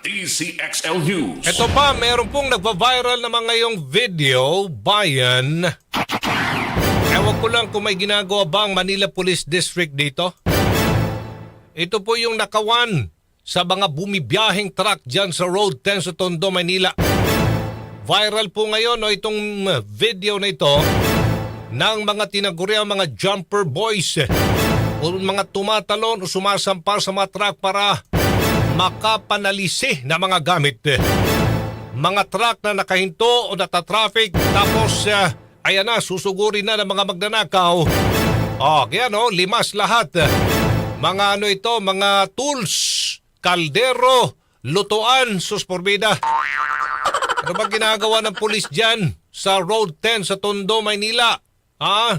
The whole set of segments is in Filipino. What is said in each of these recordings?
DCXL News. Ito pa, meron pong nagva-viral naman ngayong video, bayan. Ewan ko lang kung may ginagawa ba ang Manila Police District dito. Ito po yung nakawan sa mga bumibiyahing truck dyan sa Road 10 sa Tondo, Manila. Viral po ngayon no, itong uh, video na ito ng mga tinaguri ang mga jumper boys o mga tumatalon o sumasampal sa mga truck para makapanalisi na mga gamit. Mga truck na nakahinto o natatraffic tapos uh, ayan na, susugurin na ng mga magnanakaw. Oh, kaya no, limas lahat. Mga ano ito, mga tools, kaldero, lutuan, susporbida. Ano ba ginagawa ng pulis dyan sa Road 10 sa Tondo, Maynila? Ha?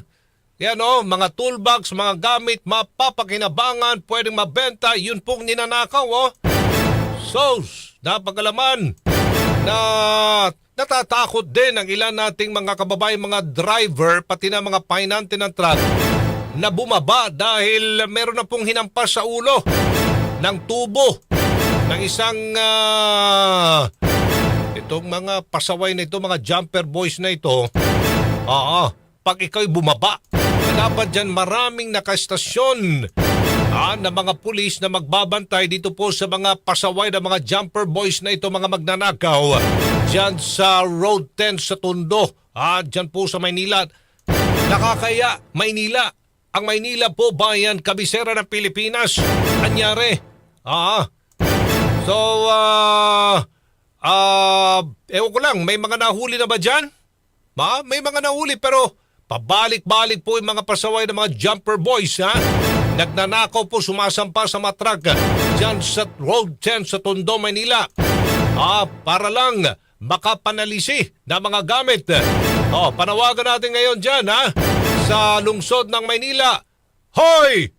Yan o, mga toolbox, mga gamit, mapapakinabangan, pwedeng mabenta, yun pong ninanakaw o. So, napagalaman na natatakot din ang ilan nating mga kababayan, mga driver, pati na mga pahinante ng truck na bumaba dahil meron na pong hinampas sa ulo ng tubo ng isang ah, itong mga pasaway na ito, mga jumper boys na ito. Oo, pag ikaw'y bumaba, dapat dyan maraming nakastasyon ah, na mga pulis na magbabantay dito po sa mga pasaway na mga jumper boys na ito, mga magnanakaw dyan sa Road 10 sa Tondo, ah, dyan po sa Maynila. Nakakaya, Maynila. Ang Maynila po bayan, kabisera ng Pilipinas. Anyari. Ah, so, ah, ah, ewan ko lang, may mga nahuli na ba dyan? Ma, may mga nahuli pero pabalik-balik po yung mga pasaway ng mga jumper boys ha. Nagnanakaw po sumasampa sa matrag dyan sa Road 10 sa Tondo, Manila. Ah, para lang makapanalisi na mga gamit. Oh, panawagan natin ngayon dyan ha sa lungsod ng Maynila. Hoy!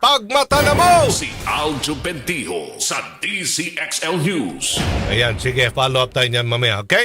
Pagmata na mo! Si Aljo Bentijo sa DCXL News. Ayan, sige, follow up tayo niyan mamaya, okay?